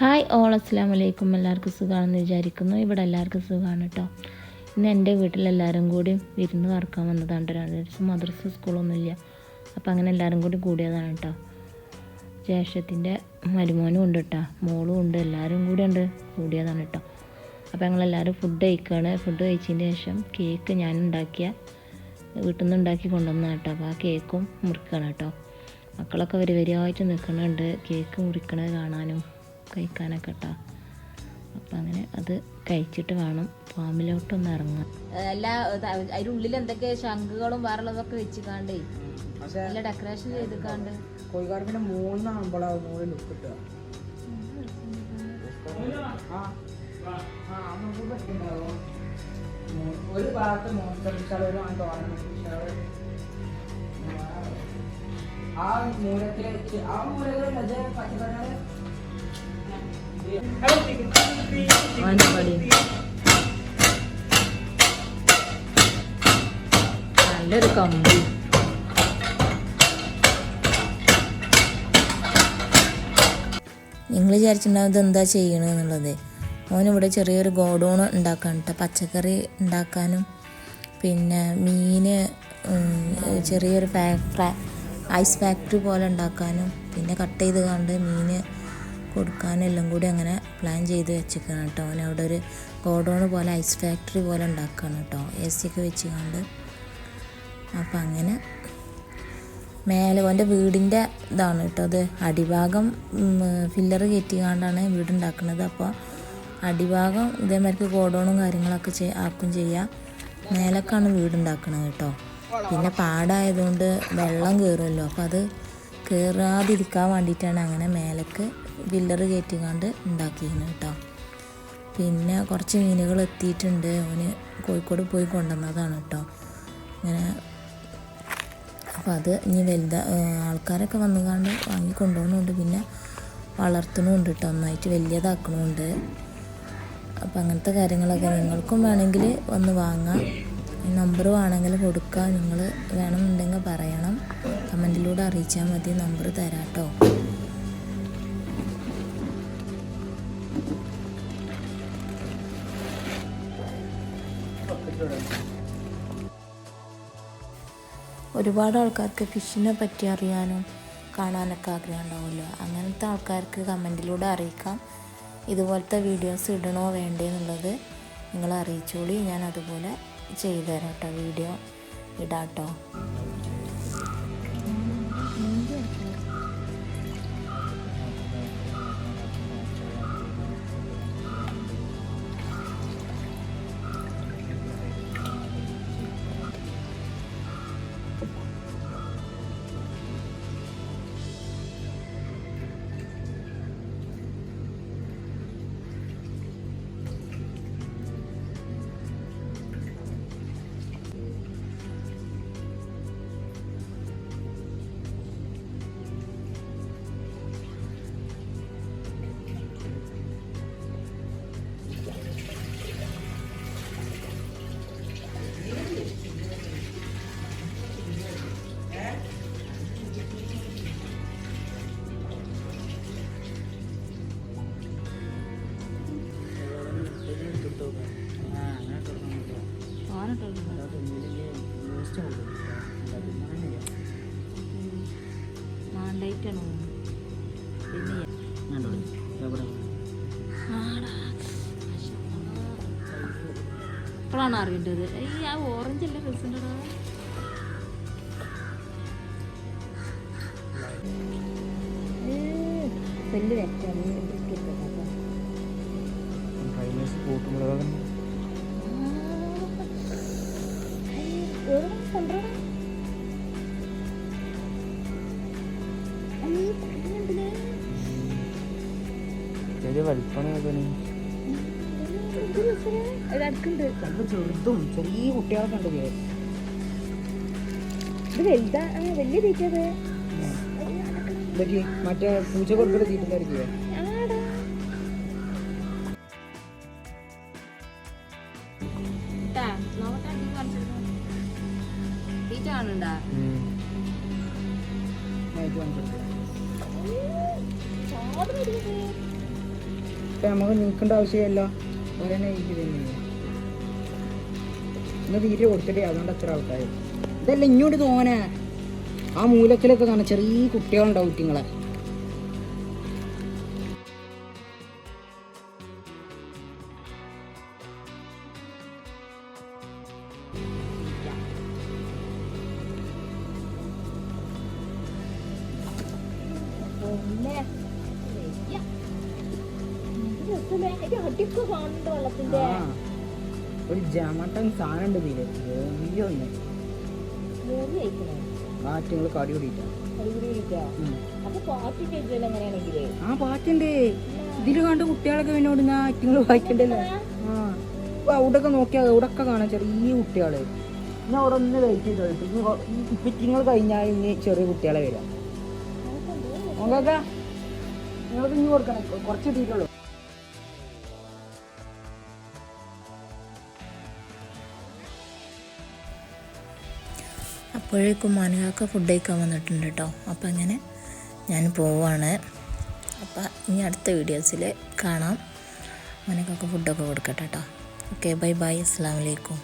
Hi all അസ്സാം വലൈക്കും എല്ലാവർക്കും സുഖമാണെന്ന് വിചാരിക്കുന്നു. ഇവിടെ എല്ലാവർക്കും സുഖമാണ് കേട്ടോ. ഇന്ന് എന്റെ വീട്ടിലെല്ലാവരും കൂടി വിരുന്ന് വറക്കാൻ വന്നതാണ് കേട്ടോ. ദിവസം മദ്രസ സ്കൂളൊന്നുമില്ല. അപ്പോൾ അങ്ങനെ എല്ലാവരും കൂടി കൂടിയതാണ് കേട്ടോ. ജ്യേഷ്ഠത്തിന്റെ മരുമോനും ഉണ്ട് കേട്ടോ. മോളും ഉണ്ട്. എല്ലാവരും കൂടി ഉണ്ട്. കൂടിയതാണ് കേട്ടോ. അപ്പോൾ ഞങ്ങളെല്ലാവരും ഫുഡ് കഴിക്കുകയാണ് ഫുഡ് കഴിച്ചതിന് ശേഷം കേക്ക് ഞാൻ ഉണ്ടാക്കിയ വീട്ടിൽ നിന്ന് ഉണ്ടാക്കി കൊണ്ടുവന്ന കേട്ടോ. അപ്പോൾ ആ കേക്കും മുറിക്കണം കേട്ടോ. മക്കളൊക്കെ വരി വരിയായിട്ട് നിൽക്കണുണ്ട് കേക്ക് മുറിക്കണത് കാണാനും. കഴിക്കാനൊക്കെ കേട്ടോ അപ്പം അങ്ങനെ അത് കഴിച്ചിട്ട് വേണം ഫാമിലോട്ടൊന്ന് ഇറങ്ങാൻ എല്ലാ അതിനുള്ളിൽ ഉള്ളിൽ എന്തൊക്കെ ശംഖുകളും വേറുള്ളതൊക്കെ വെച്ചിക്കാണ്ടേ പക്ഷെ നല്ല ഡെക്കറേഷൻ ലുക്ക് കിട്ടുക. മൂ- ഒരു ഭാഗത്ത് മോൺസ്റ്റർ വിശാൽ ആ മൂലത്തിൽ വെച്ച് ആ മൂലകളിൽ അത് വാങ്ങിപ്പടി നല്ലൊരു കമ്പി. നിങ്ങൾ വിചാരിച്ചിട്ടുണ്ടാവും ഇതെന്താ ചെയ്യണമെന്നുള്ളത് ഓനിവിടെ ചെറിയൊരു ഗോഡൗൺ ഉണ്ടാക്കാൻ കേട്ടോ പച്ചക്കറി ഉണ്ടാക്കാനും പിന്നെ മീന് ചെറിയൊരു ഐസ് ഫാക്ടറി പോലെ ഉണ്ടാക്കാനും പിന്നെ കട്ട് ചെയ്ത് കണ്ട് മീന് കൊടുക്കാനും എല്ലാം കൂടി അങ്ങനെ പ്ലാൻ ചെയ്ത് വെച്ചേക്കാണ് കേട്ടോ. അവൻ അവിടെ ഒരു ഗോഡൗൺ പോലെ ഐസ് ഫാക്ടറി പോലെ ഉണ്ടാക്കുകയാണ് കേട്ടോ. എ സി ഒക്കെ വെച്ച് കണ്ട് അപ്പം അങ്ങനെ മേലെ അവന്റെ വീടിന്റെ ഇതാണ് കേട്ടോ അത്. അടിഭാഗം ഫില്ലർ കയറ്റിക്കാണ്ടാണ് വീടുണ്ടാക്കുന്നത് അപ്പോൾ അടിഭാഗം ഇതേമാതിരിക്ക് ഗോഡൗണും കാര്യങ്ങളൊക്കെ ചെയ് ആക്കും ചെയ്യുക മേലക്കാണ് വീടുണ്ടാക്കുന്നത് കേട്ടോ. പിന്നെ പാടായതുകൊണ്ട് വെള്ളം കയറുമല്ലോ അപ്പോൾ അത് കയറാതിരിക്കാൻ വേണ്ടിയിട്ടാണ് അങ്ങനെ മേലേക്ക് ഫില്ലർ കയറ്റിക്കാണ്ട് ഉണ്ടാക്കിയിരുന്നു കേട്ടോ. പിന്നെ കുറച്ച് മീനുകൾ എത്തിയിട്ടുണ്ട്. അവന് കോഴിക്കോട് പോയി കൊണ്ടുവന്നതാണ് കേട്ടോ. ഇങ്ങനെ അപ്പോൾ അത് ഇനി വലുതാ ആൾക്കാരൊക്കെ വന്നുകാണ്ട് വാങ്ങി കൊണ്ടുപോകുന്നുണ്ട്. പിന്നെ വളർത്തണമുണ്ട് കേട്ടോ. നന്നായിട്ട് വലിയതാക്കണമുണ്ട് അപ്പോൾ അങ്ങനത്തെ കാര്യങ്ങളൊക്കെ നിങ്ങൾക്കും വേണമെങ്കിൽ ഒന്ന് വാങ്ങാം. നമ്പർ വേണമെങ്കിൽ കൊടുക്കാം. നിങ്ങൾ വേണമെന്നുണ്ടെങ്കിൽ പറയണം. കമന്റിലൂടെ അറിയിച്ചാൽ മതി. നമ്പർ തരാം കേട്ടോ. ഒരുപാട് ആൾക്കാർക്ക് ഫിഷിനെ പറ്റി അറിയാനും കാണാനൊക്കെ ആഗ്രഹം ഉണ്ടാവുമല്ലോ. അങ്ങനത്തെ ആൾക്കാർക്ക് കമന്റിലൂടെ അറിയിക്കാം. ഇതുപോലത്തെ വീഡിയോസ് ഇടണോ വേണ്ടേ എന്നുള്ളത് നിങ്ങൾ അറിയിച്ചോളി. ഞാൻ അതുപോലെ ചെയ്തു തരാം കേട്ടോ. വീഡിയോ ഇടാം കേട്ടോ മാണ്ടായിട്ടാണോ പിന്നെ ഇപ്പോഴാണ് അറിയേണ്ടത്. ഈ ആ ഓറഞ്ച് അല്ലേ രസമുണ്ടോ പെല്ല് വെച്ചാണ് ബിസ്ക്കറ്റ് കേട്ടോ ചെറിയ വലിപ്പമാണ് ഒരു ചെറുതും ചെറിയ കുട്ടികളൊക്കെ ഉണ്ട്. ഇത്. വലുതാ വലിയ തീറ്റത് മറ്റേ പൂച്ച കൊടുക്കുന്ന തീറ്റിലായിരിക്കും തീറ്റ നമുക്ക് നീക്കേണ്ട ആവശ്യമില്ല. ഇന്ന് തീരെ കൊടുത്തിട്ടേ അതുകൊണ്ട് അത്ര ആൾക്കാർ ഇതല്ല ഇങ്ങോട്ട് തോനെ ആ മൂലക്കിലൊക്കെ കാണാം ചെറിയ കുട്ടികളുണ്ടാവും കുട്ടിങ്ങളെ. ഒരു ജമട്ടൻ സാധനം ഉണ്ട് ഒന്ന്. ആറ്റുങ്ങൾ കടി കൂടിയിട്ടാ ആ പാറ്റുണ്ട് ഇതിൽ കണ്ട് കുട്ടികളൊക്കെ എന്നോട് ഞാൻ ആറ്റുങ്ങൾ വായിക്കണ്ടല്ലോ ആ. അവിടെയൊക്കെ നോക്കിയാൽ അവിടെയൊക്കെ കാണാം ചെറിയ കുട്ടികൾ. ഞാൻ അവിടെ ഒന്ന് വെയിറ്റ് ചെയ്തോളൂ കഴിഞ്ഞാൽ ഇനി ചെറിയ കുട്ടികളെ വരാം. അപ്പോഴേക്കും മനുകാക്ക ഫുഡ് കഴിക്കാൻ വന്നിട്ടുണ്ട് കേട്ടോ. അപ്പം അങ്ങനെ ഞാൻ പോവാണ്. അപ്പം ഇനി അടുത്ത വീഡിയോസിൽ കാണാം. മനക്കൊക്കെ ഫുഡൊക്കെ കൊടുക്കട്ടെ കേട്ടോ. ഓക്കെ ബൈ ബൈ അസ്സാം വലൈക്കും